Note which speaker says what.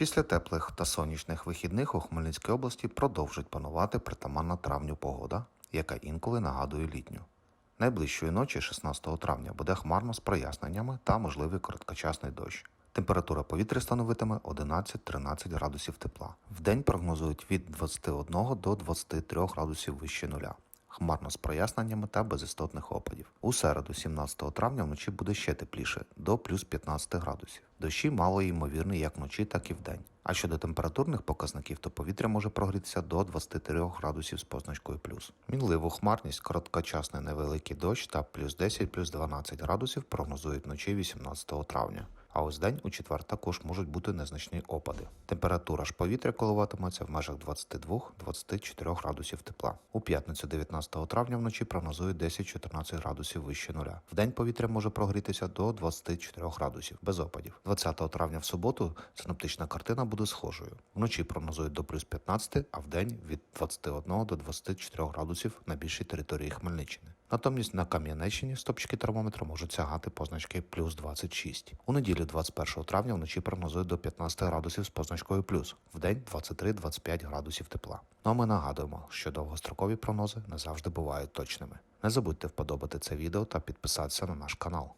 Speaker 1: Після теплих та сонячних вихідних у Хмельницькій області продовжить панувати притаманна травню погода, яка інколи нагадує літню. Найближчої ночі, 16 травня, буде хмарно з проясненнями та можливий короткочасний дощ. Температура повітря становитиме 11-13 градусів тепла. Вдень прогнозують від 21 до 23 градусів вище нуля. Хмарно з проясненнями та без істотних опадів. У середу, 17 травня, вночі буде ще тепліше до плюс 15 градусів. Дощі мало ймовірні як вночі, так і вдень. А щодо температурних показників, то повітря може прогрітися до 23 градусів з позначкою плюс. Мінливу хмарність, короткочасний невеликий дощ та плюс 10 плюс 12 градусів прогнозують вночі 18 травня. А ось день у четвер також можуть бути незначні опади. Температура ж повітря коливатиметься в межах 22-24 градусів тепла. У п'ятницю 19 травня вночі прогнозують 10-14 градусів вище нуля. В день повітря може прогрітися до 24 градусів без опадів. 20 травня в суботу синоптична картина буде схожою. Вночі прогнозують до плюс 15, а в день від 21 до 24 градусів на більшій території Хмельниччини. Натомість на Кам'янеччині стопчики термометра можуть сягати позначки плюс 26. У неділю 21 травня вночі прогнозують до 15 градусів з позначкою плюс, в день 23-25 градусів тепла. Ну а ми нагадуємо, що довгострокові прогнози не завжди бувають точними. Не забудьте вподобати це відео та підписатися на наш канал.